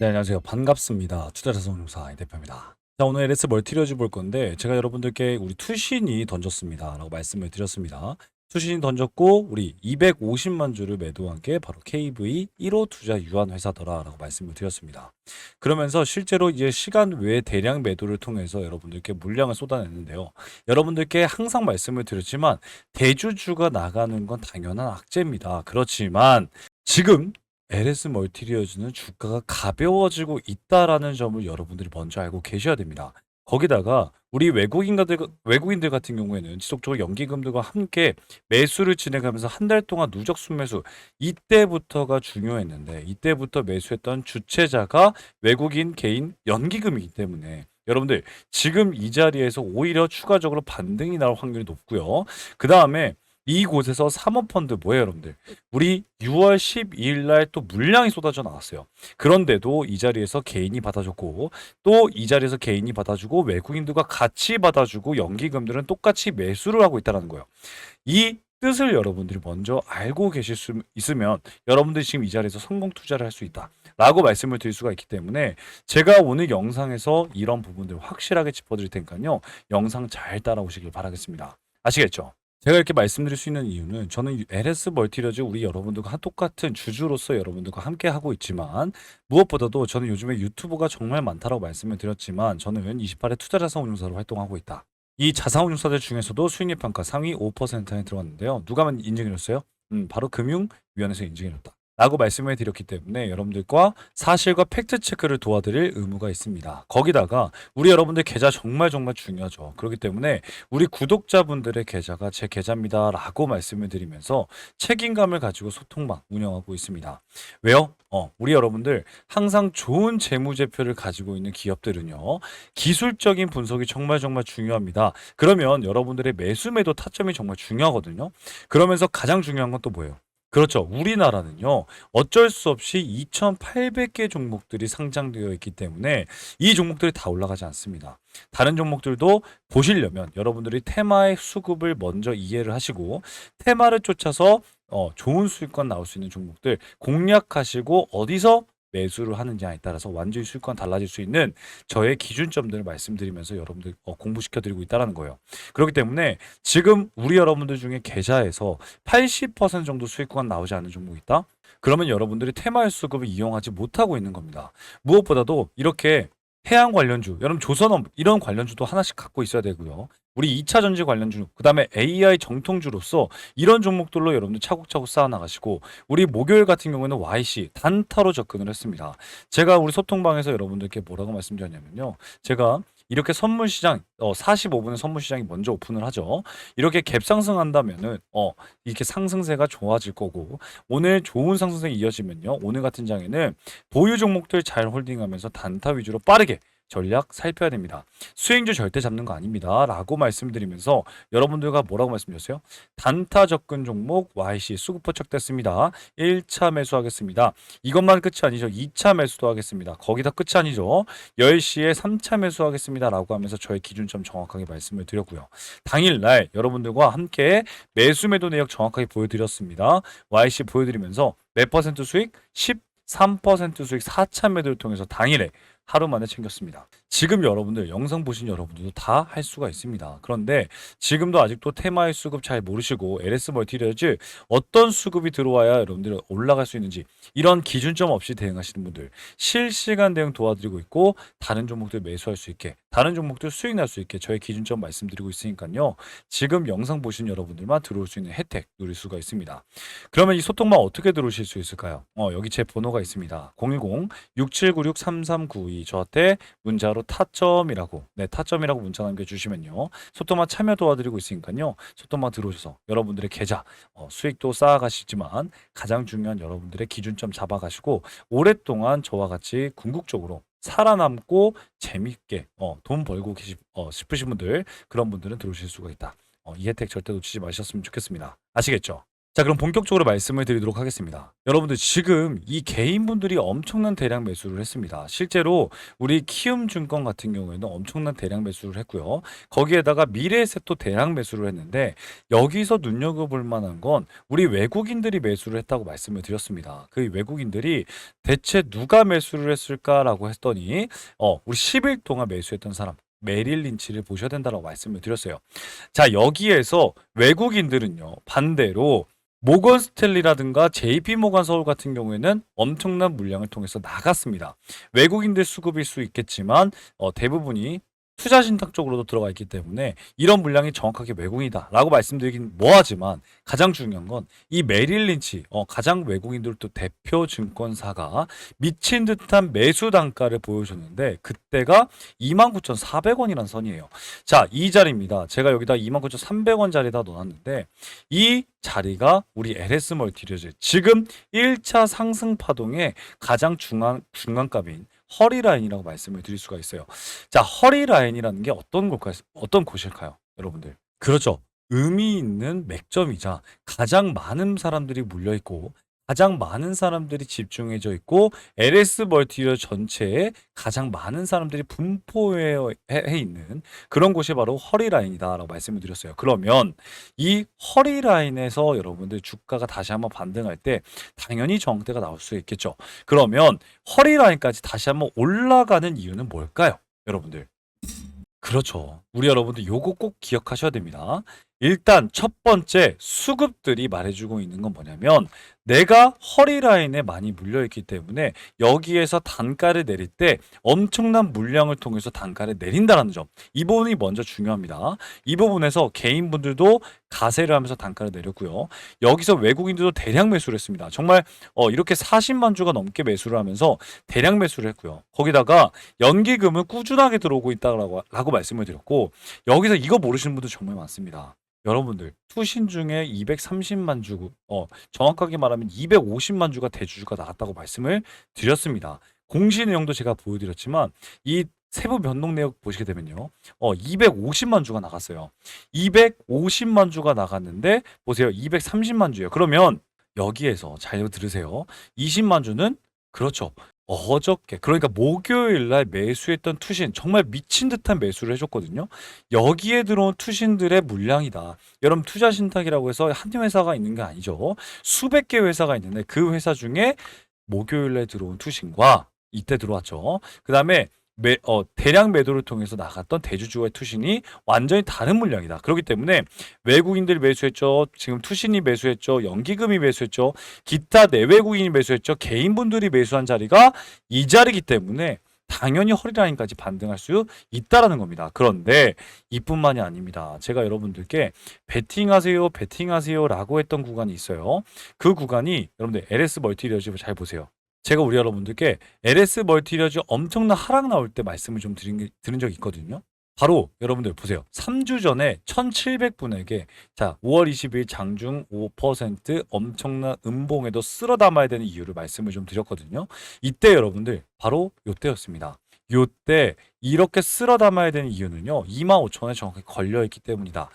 네, 안녕하세요. 반갑습니다. 투자자산운용사 이 대표입니다. 자, 오늘 LS 멀티리어즈 볼 건데 제가 여러분들께 우리 투신이 던졌습니다라고 말씀을 드렸습니다. 투신이 던졌고 우리 250만 주를 매도한 게 바로 KV 1호 투자 유한 회사더라라고 말씀을 드렸습니다. 그러면서 실제로 이제 시간 외에 대량 매도를 통해서 여러분들께 물량을 쏟아냈는데요. 여러분들께 항상 말씀을 드렸지만 대주주가 나가는 건 당연한 악재입니다. 그렇지만 지금 LS 멀티리어즈는 주가가 가벼워지고 있다라는 점을 여러분들이 먼저 알고 계셔야 됩니다. 거기다가 우리 외국인들 외국인들 같은 경우에는 지속적으로 연기금들과 함께 매수를 진행하면서 한 달 동안 누적 순매수 이때부터가 중요했는데 이때부터 매수했던 주체자가 외국인 개인 연기금이기 때문에 여러분들 지금 이 자리에서 오히려 추가적으로 반등이 나올 확률이 높고요. 그 다음에 이곳에서 사모펀드 뭐예요, 여러분들? 우리 6월 12일 날 또 물량이 쏟아져 나왔어요. 그런데도 이 자리에서 개인이 받아줬고 또 이 자리에서 개인이 받아주고 외국인들과 같이 받아주고 연기금들은 똑같이 매수를 하고 있다는 거예요. 이 뜻을 여러분들이 먼저 알고 계실 수 있으면 여러분들이 지금 이 자리에서 성공 투자를 할 수 있다. 라고 말씀을 드릴 수가 있기 때문에 제가 오늘 영상에서 이런 부분들을 확실하게 짚어드릴 테니까요. 영상 잘 따라오시길 바라겠습니다. 아시겠죠? 제가 이렇게 말씀드릴 수 있는 이유는 저는 LS 멀티러즈 우리 여러분들과 똑같은 주주로서 여러분들과 함께 하고 있지만 무엇보다도 저는 요즘에 유튜버가 정말 많다라고 말씀을 드렸지만 저는 28회 투자자산 운용사로 활동하고 있다. 이 자산운용사들 중에서도 수익률 평가 상위 5%에 들어갔는데요. 누가 인증해줬어요? 음, 바로 금융위원회에서 인증해줬다. 라고 말씀을 드렸기 때문에 여러분들과 사실과 팩트 체크를 도와드릴 의무가 있습니다. 거기다가 우리 여러분들 계좌 정말 정말 중요하죠. 그렇기 때문에 우리 구독자분들의 계좌가 제 계좌입니다. 라고 말씀을 드리면서 책임감을 가지고 소통방 운영하고 있습니다. 왜요? 어, 우리 여러분들 항상 좋은 재무제표를 가지고 있는 기업들은요. 기술적인 분석이 정말 정말 중요합니다. 그러면 여러분들의 매수 매도 타점이 정말 중요하거든요. 그러면서 가장 중요한 건 또 뭐예요? 그렇죠. 우리나라는요. 어쩔 수 없이 2,800개 종목들이 상장되어 있기 때문에 이 종목들이 다 올라가지 않습니다. 다른 종목들도 보시려면 여러분들이 테마의 수급을 먼저 이해를 하시고 테마를 쫓아서 어, 좋은 수익권 나올 수 있는 종목들 공략하시고 어디서 매수를 하느냐에 따라서 완전히 수익권 달라질 수 있는 저의 기준점들을 말씀드리면서 여러분들 어, 공부시켜 드리고 있다는 거예요. 그렇기 때문에 지금 우리 여러분들 중에 계좌에서 80% 정도 수익권 나오지 않는 종목이 있다. 그러면 여러분들이 테마의 수급을 이용하지 못하고 있는 겁니다. 무엇보다도 이렇게 해양 관련주, 여러분 조선업 이런 관련주도 하나씩 갖고 있어야 되고요. 우리 2차 전지 관련주, 그 다음에 AI 정통주로서 이런 종목들로 여러분들 차곡차곡 쌓아나가시고 우리 목요일 같은 경우에는 YC 단타로 접근을 했습니다. 제가 우리 소통방에서 여러분들께 뭐라고 말씀드렸냐면요. 제가 이렇게 선물 시장 어 45분에 선물 시장이 먼저 오픈을 하죠. 이렇게 갭 상승한다면은 어 이렇게 상승세가 좋아질 거고 오늘 좋은 상승세 이어지면요. 오늘 같은 장에는 보유 종목들 잘 홀딩하면서 단타 위주로 빠르게 전략 살펴야 됩니다. 수행주 절대 잡는 거 아닙니다. 라고 말씀드리면서 여러분들과 뭐라고 말씀드렸어요? 단타 접근 종목 YC 수급 포착됐습니다. 1차 매수하겠습니다. 이것만 끝이 아니죠. 2차 매수도 하겠습니다. 거기다 끝이 아니죠. 10시에 3차 매수하겠습니다. 라고 하면서 저의 기준점 정확하게 말씀을 드렸고요. 당일날 여러분들과 함께 매수 매도 내역 정확하게 보여드렸습니다. YC 보여드리면서 몇 퍼센트 수익? 13% 수익 4차 매도를 통해서 당일에 하루 만에 챙겼습니다. 지금 여러분들 영상 보신 여러분들도 다 할 수가 있습니다. 그런데 지금도 아직도 테마의 수급 잘 모르시고 LS 멀티리어즈 어떤 수급이 들어와야 여러분들 올라갈 수 있는지 이런 기준점 없이 대응하시는 분들 실시간 대응 도와드리고 있고 다른 종목들 매수할 수 있게 다른 종목들 수익 날 수 있게 저의 기준점 말씀드리고 있으니까요. 지금 영상 보신 여러분들만 들어올 수 있는 혜택 누릴 수가 있습니다. 그러면 이 소통만 어떻게 들어오실 수 있을까요? 어, 여기 제 번호가 있습니다. 010-6796-3392 저한테 문자로 타점이라고 네 타점이라고 문자 남겨주시면요. 소통만 참여 도와드리고 있으니까요. 소통만 들어오셔서 여러분들의 계좌 어, 수익도 쌓아가시지만 가장 중요한 여러분들의 기준점 잡아가시고 오랫동안 저와 같이 궁극적으로 살아남고 재밌게 어, 돈 벌고 계시, 어, 싶으신 분들 그런 분들은 들어오실 수가 있다. 어, 이 혜택 절대 놓치지 마셨으면 좋겠습니다. 아시겠죠? 자, 그럼 본격적으로 말씀을 드리도록 하겠습니다. 여러분들 지금 이 개인분들이 엄청난 대량 매수를 했습니다. 실제로 우리 키움증권 같은 경우에는 엄청난 대량 매수를 했고요. 거기에다가 미래에셋도 대량 매수를 했는데 여기서 눈여겨볼 만한 건 우리 외국인들이 매수를 했다고 말씀을 드렸습니다. 그 외국인들이 대체 누가 매수를 했을까라고 했더니 어, 우리 10일 동안 매수했던 사람 메릴 린치를 보셔야 된다고 말씀을 드렸어요. 자, 여기에서 외국인들은요. 반대로 모건 스탠리라든가 JP 모건 서울 같은 경우에는 엄청난 물량을 통해서 나갔습니다. 외국인들 수급일 수 있겠지만 어, 대부분이 투자 신탁 쪽으로도 들어가 있기 때문에 이런 물량이 정확하게 외국인이다라고 말씀드리긴 뭐하지만 가장 중요한 건 이 메릴 린치 어, 가장 외국인들 또 대표 증권사가 미친 듯한 매수 단가를 보여줬는데 그때가 29,400원이라는 선이에요. 자, 이 자리입니다. 제가 여기다 29,300원 자리에다 넣어놨는데 이 자리가 우리 LS 멀티리즈 지금 1차 상승 파동의 가장 중앙 중간값인 허리 라인이라고 말씀을 드릴 수가 있어요. 자, 허리 라인이라는 게 어떤 곳일까요? 어떤 곳일까요? 여러분들. 그렇죠. 의미 있는 맥점이자 가장 많은 사람들이 몰려 있고 가장 많은 사람들이 집중해져 있고 LS 멀티리어 전체에 가장 많은 사람들이 분포해 해 있는 그런 곳이 바로 허리 라인이다라고 말씀을 드렸어요. 그러면 이 허리 라인에서 여러분들 주가가 다시 한번 반등할 때 당연히 정대가 나올 수 있겠죠. 그러면 허리 라인까지 다시 한번 올라가는 이유는 뭘까요? 여러분들. 그렇죠. 우리 여러분들 요거 꼭 기억하셔야 됩니다. 일단 첫 번째 수급들이 말해주고 있는 건 뭐냐면 내가 허리 라인에 많이 물려 있기 때문에 여기에서 단가를 내릴 때 엄청난 물량을 통해서 단가를 내린다는 점. 이 부분이 먼저 중요합니다. 이 부분에서 개인분들도 가세를 하면서 단가를 내렸고요. 여기서 외국인들도 대량 매수를 했습니다. 정말 어, 이렇게 40만 주가 넘게 매수를 하면서 대량 매수를 했고요. 거기다가 연기금은 꾸준하게 들어오고 있다라고 라고 말씀을 드렸고 여기서 이거 모르시는 분들 정말 많습니다. 여러분들 투신 중에 230만 주, 어 정확하게 말하면 250만 주가 대주주가 나갔다고 말씀을 드렸습니다. 공시 내용도 제가 보여드렸지만 이 세부 변동 내역 보시게 되면요, 어 250만 주가 나갔어요. 250만 주가 나갔는데 보세요, 230만 주예요. 그러면 여기에서 잘 들으세요. 20만 주는 그렇죠. 어저께 그러니까 목요일 날 매수했던 투신 정말 미친 듯한 매수를 해줬거든요. 여기에 들어온 투신들의 물량이다. 여러분 투자 신탁이라고 해서 한 회사가 있는 게 아니죠. 수백 개 회사가 있는데 그 회사 중에 목요일 날 들어온 투신과 이때 들어왔죠. 그 다음에 매, 어, 대량 매도를 통해서 나갔던 대주주의 투신이 완전히 다른 물량이다. 그렇기 때문에 외국인들이 매수했죠. 지금 투신이 매수했죠. 연기금이 매수했죠. 기타 내외국인이 매수했죠. 개인분들이 매수한 자리가 이 자리이기 때문에 당연히 허리라인까지 반등할 수 있다라는 겁니다. 그런데 이뿐만이 아닙니다. 제가 여러분들께 베팅하세요, 베팅하세요라고 했던 구간이 있어요. 그 구간이 여러분들 LS 멀티리어즈 잘 보세요. 제가 우리 여러분들께 LS 멀티리어즈 엄청난 하락 나올 때 말씀을 좀 드린, 게- 드린 적이 있거든요. 바로 여러분들 보세요. 3주 전에 1,700분에게 자 5월 20일 장중 5% 엄청난 음봉에도 쓸어 담아야 되는 이유를 말씀을 좀 드렸거든요. 이때 여러분들 바로 요때였습니다. 요때 이렇게 쓸어 담아야 되는 이유는요. 25,000원에 정확히 걸려 있기 때문이다.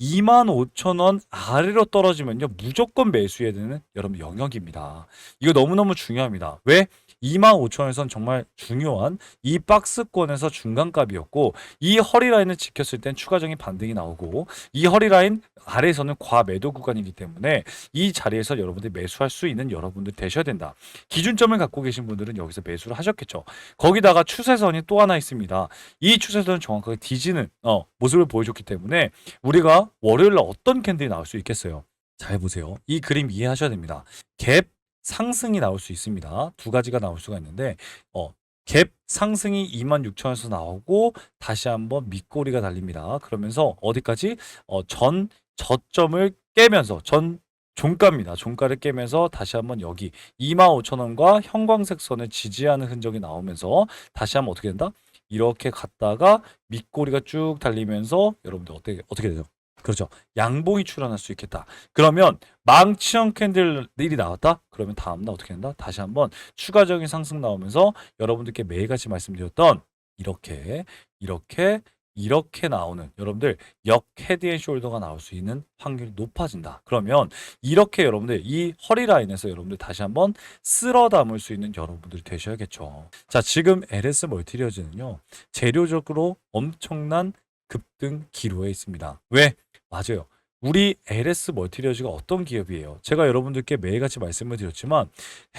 25,000원 아래로 떨어지면요. 무조건 매수해야 되는 여러분 영역입니다. 이거 너무너무 중요합니다. 왜? 25,000원에선 정말 중요한 이 박스권에서 중간값이었고 이 허리라인을 지켰을 땐 추가적인 반등이 나오고 이 허리라인 아래에서는 과매도 구간이기 때문에 이 자리에서 여러분들이 매수할 수 있는 여러분들 되셔야 된다. 기준점을 갖고 계신 분들은 여기서 매수를 하셨겠죠. 거기다가 추세선이 또 하나 있습니다. 이 추세선은 정확하게 뒤지는 어, 모습을 보여줬기 때문에 우리가 월요일 날 어떤 캔들이 나올 수 있겠어요. 잘 보세요. 이 그림 이해하셔야 됩니다. 갭 상승이 나올 수 있습니다. 두 가지가 나올 수가 있는데 어, 갭 상승이 26,000에서 나오고 다시 한번 밑꼬리가 달립니다. 그러면서 어디까지 어, 전 저점을 깨면서 전 종가입니다. 종가를 깨면서 다시 한번 여기 25,000원과 형광색 선을 지지하는 흔적이 나오면서 다시 한번 어떻게 된다? 이렇게 갔다가 밑꼬리가 쭉 달리면서 여러분들 어떻게 어떻게 되죠? 그렇죠. 양봉이 출현할 수 있겠다. 그러면 망치형 캔들이 나왔다? 그러면 다음날 어떻게 된다? 다시 한번 추가적인 상승 나오면서 여러분들께 매일같이 말씀드렸던 이렇게 이렇게 이렇게 나오는 여러분들 역 헤드 앤 숄더가 나올 수 있는 확률이 높아진다. 그러면 이렇게 여러분들 이 허리 라인에서 여러분들 다시 한번 쓸어 담을 수 있는 여러분들이 되셔야겠죠. 자, 지금 LS 멀티리어즈는요. 재료적으로 엄청난 급등 기로에 있습니다. 왜? 맞아요. 우리 LS 멀티리어즈가 어떤 기업이에요? 제가 여러분들께 매일같이 말씀을 드렸지만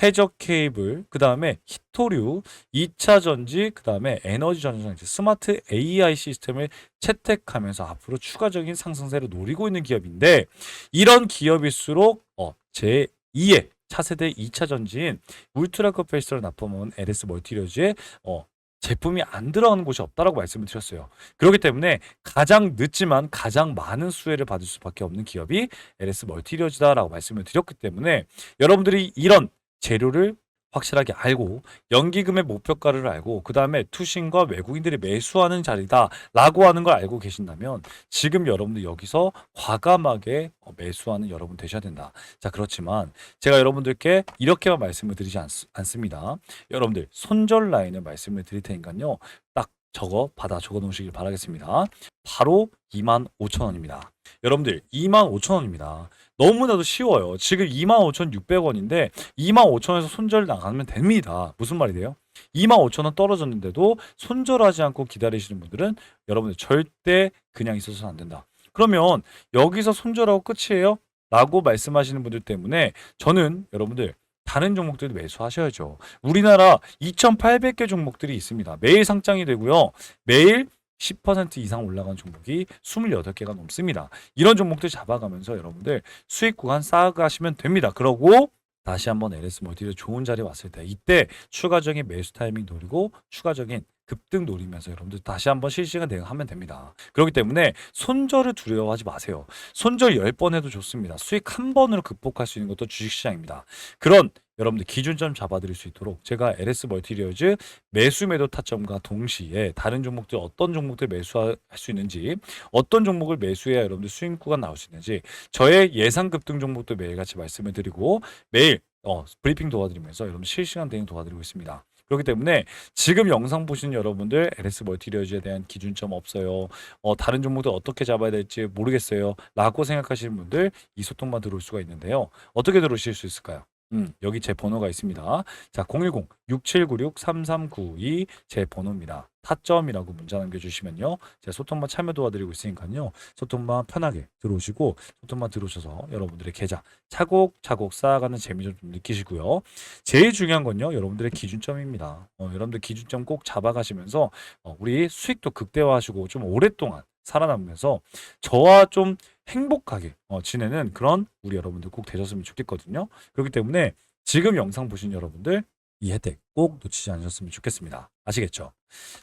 해적 케이블, 그 다음에 히토류, 2차 전지, 그 다음에 에너지 전장치, 스마트 AI 시스템을 채택하면서 앞으로 추가적인 상승세를 노리고 있는 기업인데 이런 기업일수록 어, 제 2의 차세대 2차 전지인 울트라 커패시터를 납품한 LS 멀티리어즈의 어, 제품이 안 들어가는 곳이 없다라고 말씀을 드렸어요. 그렇기 때문에 가장 늦지만 가장 많은 수혜를 받을 수밖에 없는 기업이 LS 멀티리어즈다라고 말씀을 드렸기 때문에 여러분들이 이런 재료를 확실하게 알고 연기금의 목표가를 알고 그 다음에 투신과 외국인들이 매수하는 자리다라고 하는 걸 알고 계신다면 지금 여러분들 여기서 과감하게 어, 매수하는 여러분 되셔야 된다. 자 그렇지만 제가 여러분들께 이렇게만 말씀을 드리지 않, 않습니다. 여러분들 손절 라인을 말씀을 드릴 테니까요. 딱 적어 받아 적어 놓으시길 바라겠습니다. 바로 25,000원입니다. 여러분들 25,000원입니다. 너무나도 쉬워요. 지금 25,600원인데 25,000원에서 손절 나가면 됩니다. 무슨 말이 돼요? 25,000원 떨어졌는데도 손절하지 않고 기다리시는 분들은 여러분들 절대 그냥 있어서는 안 된다. 그러면 여기서 손절하고 끝이에요? 라고 말씀하시는 분들 때문에 저는 여러분들 다른 종목들도 매수하셔야죠. 우리나라 2,800개 종목들이 있습니다. 매일 상장이 되고요. 매일 10% 이상 올라간 종목이 28개가 넘습니다. 이런 종목들 잡아가면서 여러분들 수익 구간 쌓아가시면 됩니다. 그러고 다시 한번 LS 멀티를 좋은 자리에 왔을 때 이때 추가적인 매수 타이밍 노리고 추가적인 급등 노리면서 여러분들 다시 한번 실시간 대응하면 됩니다. 그렇기 때문에 손절을 두려워하지 마세요. 손절 10번 해도 좋습니다. 수익 한 번으로 극복할 수 있는 것도 주식시장입니다. 그런 여러분들 기준점 잡아드릴 수 있도록 제가 LS 멀티리어즈 매수 매도 타점과 동시에 다른 종목들 어떤 종목들 매수할 수 있는지 어떤 종목을 매수해야 여러분들 수익 구간 나올 수 있는지 저의 예상 급등 종목도 매일같이 말씀을 드리고 매일 어, 브리핑 도와드리면서 여러분 실시간 대응 도와드리고 있습니다. 그렇기 때문에 지금 영상 보시는 여러분들 LS 멀티리어즈에 대한 기준점 없어요. 어, 다른 종목들 어떻게 잡아야 될지 모르겠어요. 라고 생각하시는 분들 이 소통만 들어올 수가 있는데요. 어떻게 들어오실 수 있을까요? 음, 여기 제 번호가 있습니다. 자, 010-6796-3392 제 번호입니다. 타점이라고 문자 남겨주시면요. 제가 소통만 참여 도와드리고 있으니까요. 소통만 편하게 들어오시고 소통만 들어오셔서 여러분들의 계좌 차곡차곡 쌓아가는 재미 좀 느끼시고요. 제일 중요한 건요. 여러분들의 기준점입니다. 어, 여러분들 기준점 꼭 잡아가시면서 어, 우리 수익도 극대화하시고 좀 오랫동안 살아남으면서 저와 좀 행복하게 어, 지내는 그런 우리 여러분들 꼭 되셨으면 좋겠거든요. 그렇기 때문에 지금 영상 보신 여러분들 이 혜택 꼭 놓치지 않으셨으면 좋겠습니다. 아시겠죠?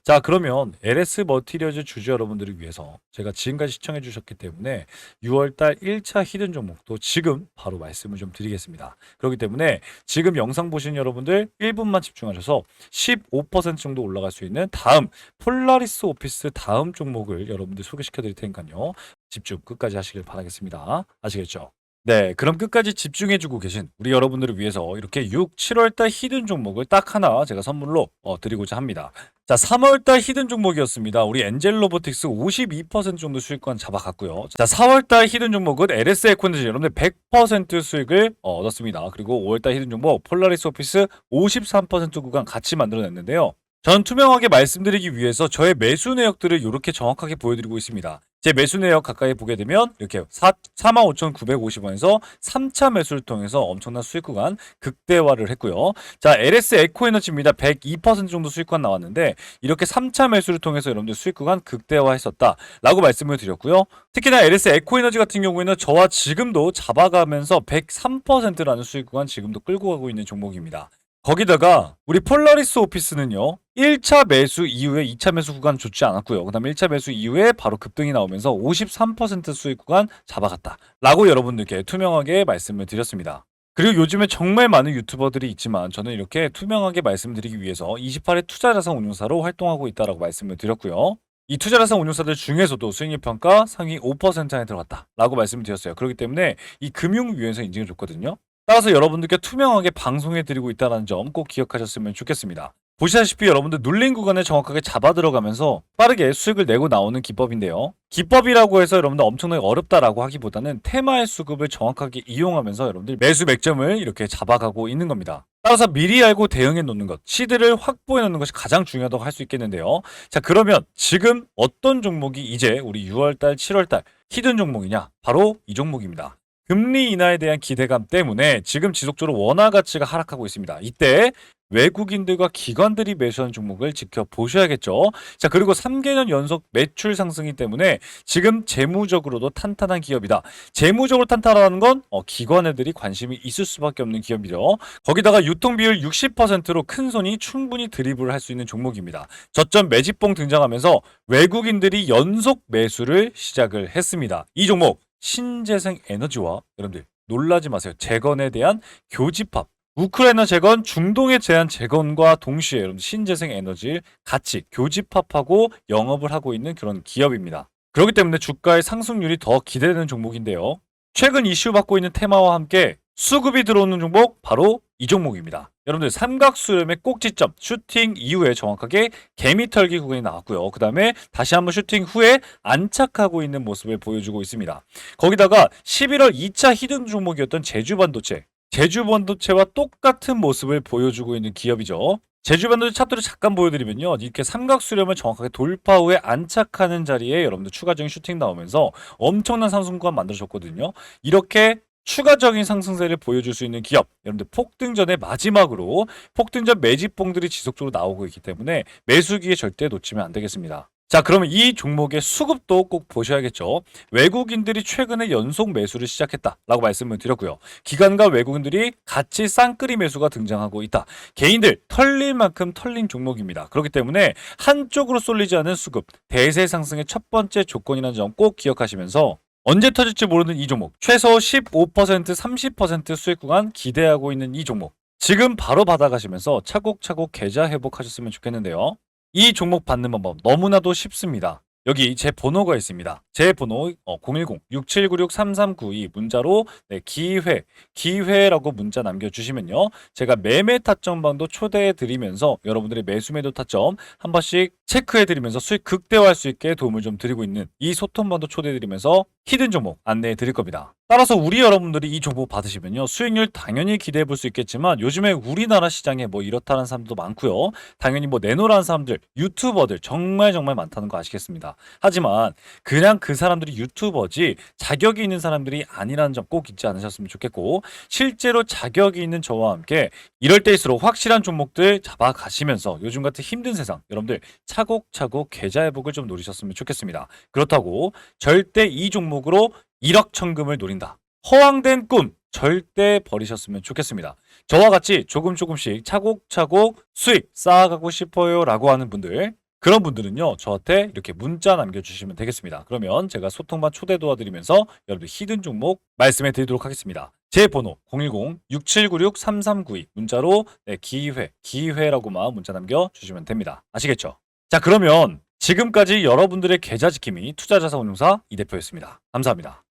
자, 그러면 LS 머티리얼즈 주주 여러분들을 위해서 제가 지금까지 시청해 주셨기 때문에 6월달 1차 히든 종목도 지금 바로 말씀을 좀 드리겠습니다. 그렇기 때문에 지금 영상 보신 여러분들 1분만 집중하셔서 15% 정도 올라갈 수 있는 다음 폴라리스 오피스 다음 종목을 여러분들 소개시켜 드릴 테니까요. 집중 끝까지 하시길 바라겠습니다. 아시겠죠? 네, 그럼 끝까지 집중해주고 계신 우리 여러분들을 위해서 이렇게 6, 7월달 히든 종목을 딱 하나 제가 선물로 어, 드리고자 합니다. 자, 3월달 히든 종목이었습니다. 우리 엔젤 로보틱스 52% 정도 수익권 잡아갔고요. 자, 4월달 히든 종목은 LS 에코너지 여러분들 100% 수익을 어, 얻었습니다. 그리고 5월달 히든 종목 폴라리스 오피스 53% 구간 같이 만들어냈는데요. 전 투명하게 말씀드리기 위해서 저의 매수 내역들을 이렇게 정확하게 보여드리고 있습니다. 제 매수 내역 가까이 보게 되면 이렇게 4, 45,950원에서 3차 매수를 통해서 엄청난 수익 구간 극대화를 했고요. 자, LS 에코에너지입니다. 102% 정도 수익 구간 나왔는데 이렇게 3차 매수를 통해서 여러분들 수익 구간 극대화했었다라고 말씀을 드렸고요. 특히나 LS 에코에너지 같은 경우에는 저와 지금도 잡아가면서 103%라는 수익 구간 지금도 끌고 가고 있는 종목입니다. 거기다가 우리 폴라리스 오피스는요. 1차 매수 이후에 2차 매수 구간 좋지 않았고요. 그 다음에 1차 매수 이후에 바로 급등이 나오면서 53% 수익 구간 잡아갔다. 라고 여러분들께 투명하게 말씀을 드렸습니다. 그리고 요즘에 정말 많은 유튜버들이 있지만 저는 이렇게 투명하게 말씀드리기 위해서 28회 투자자산 운용사로 활동하고 있다라고 말씀을 드렸고요. 이 투자자산 운용사들 중에서도 수익률 평가 상위 5% 안에 들어갔다라고 말씀을 드렸어요. 그렇기 때문에 이 금융위원회에서 인증을 줬거든요. 따라서 여러분들께 투명하게 방송해 드리고 있다는 점 꼭 기억하셨으면 좋겠습니다. 보시다시피 여러분들 눌린 구간에 정확하게 잡아 들어가면서 빠르게 수익을 내고 나오는 기법인데요. 기법이라고 해서 여러분들 엄청나게 어렵다라고 하기보다는 테마의 수급을 정확하게 이용하면서 여러분들 매수 맥점을 이렇게 잡아가고 있는 겁니다. 따라서 미리 알고 대응해 놓는 것, 시드를 확보해 놓는 것이 가장 중요하다고 할 수 있겠는데요. 자, 그러면 지금 어떤 종목이 이제 우리 6월달, 7월달 히든 종목이냐? 바로 이 종목입니다. 금리 인하에 대한 기대감 때문에 지금 지속적으로 원화 가치가 하락하고 있습니다. 이때 외국인들과 기관들이 매수한 종목을 지켜보셔야겠죠. 자, 그리고 3개년 연속 매출 상승이 때문에 지금 재무적으로도 탄탄한 기업이다. 재무적으로 탄탄하다는 건 어, 기관 애들이 관심이 있을 수밖에 없는 기업이죠. 거기다가 유통 비율 60%로 큰 손이 충분히 드리블을 할 수 있는 종목입니다. 저점 매집봉 등장하면서 외국인들이 연속 매수를 시작을 했습니다. 이 종목 신재생 에너지와 여러분들 놀라지 마세요. 재건에 대한 교집합 우크라이나 재건, 중동의 제한 재건과 동시에 여러분 신재생 에너지를 같이 교집합하고 영업을 하고 있는 그런 기업입니다. 그렇기 때문에 주가의 상승률이 더 기대되는 종목인데요. 최근 이슈 받고 있는 테마와 함께 수급이 들어오는 종목 바로 이 종목입니다. 여러분들 삼각수렴의 꼭지점 슈팅 이후에 정확하게 개미털기 구간이 나왔고요. 그 다음에 다시 한번 슈팅 후에 안착하고 있는 모습을 보여주고 있습니다. 거기다가 11월 2차 히든 종목이었던 제주반도체 제주반도체와 똑같은 모습을 보여주고 있는 기업이죠. 제주반도체 차트를 잠깐 보여드리면요. 이렇게 삼각수렴을 정확하게 돌파 후에 안착하는 자리에 여러분들 추가적인 슈팅 나오면서 엄청난 상승구간 만들어졌거든요. 이렇게 추가적인 상승세를 보여줄 수 있는 기업 여러분들 폭등전의 마지막으로 폭등전 매집봉들이 지속적으로 나오고 있기 때문에 매수기에 절대 놓치면 안 되겠습니다. 자 그러면 이 종목의 수급도 꼭 보셔야겠죠. 외국인들이 최근에 연속 매수를 시작했다라고 말씀을 드렸고요. 기관과 외국인들이 같이 쌍끌이 매수가 등장하고 있다. 개인들 털릴 만큼 털린 종목입니다. 그렇기 때문에 한쪽으로 쏠리지 않은 수급 대세 상승의 첫 번째 조건이라는 점 꼭 기억하시면서 언제 터질지 모르는 이 종목 최소 15% 30% 수익 구간 기대하고 있는 이 종목 지금 바로 받아가시면서 차곡차곡 계좌 회복하셨으면 좋겠는데요. 이 종목 받는 방법 너무나도 쉽습니다. 여기 제 번호가 있습니다. 제 번호 어, 010-6796-3392 문자로 네, 기회, 기회라고 문자 남겨주시면요. 제가 매매 타점방도 초대해 드리면서 여러분들의 매수 매도 타점 한 번씩 체크해 드리면서 수익 극대화할 수 있게 도움을 좀 드리고 있는 이 소통방도 초대해 드리면서 히든 종목 안내해 드릴 겁니다. 따라서 우리 여러분들이 이 정보 받으시면요. 수익률 당연히 기대해 볼 수 있겠지만 요즘에 우리나라 시장에 뭐 이렇다는 사람도 많고요. 당연히 뭐 내노라는 사람들, 유튜버들 정말 정말 많다는 거 아시겠습니다. 하지만 그냥 그 사람들이 유튜버지 자격이 있는 사람들이 아니라는 점 꼭 잊지 않으셨으면 좋겠고 실제로 자격이 있는 저와 함께 이럴 때일수록 확실한 종목들 잡아가시면서 요즘 같은 힘든 세상 여러분들 차곡차곡 계좌 회복을 좀 노리셨으면 좋겠습니다. 그렇다고 절대 이 종목으로 1억 천금을 노린다. 허황된 꿈 절대 버리셨으면 좋겠습니다. 저와 같이 조금 조금씩 차곡차곡 수익 쌓아가고 싶어요 라고 하는 분들 그런 분들은요 저한테 이렇게 문자 남겨주시면 되겠습니다. 그러면 제가 소통반 초대 도와드리면서 여러분들 히든 종목 말씀해 드리도록 하겠습니다. 제 번호 010-6796-3392 문자로 네, 기회, 기회라고만 문자 남겨주시면 됩니다. 아시겠죠? 자 그러면 지금까지 여러분들의 계좌 지킴이 투자자산운용사 이 대표였습니다. 감사합니다.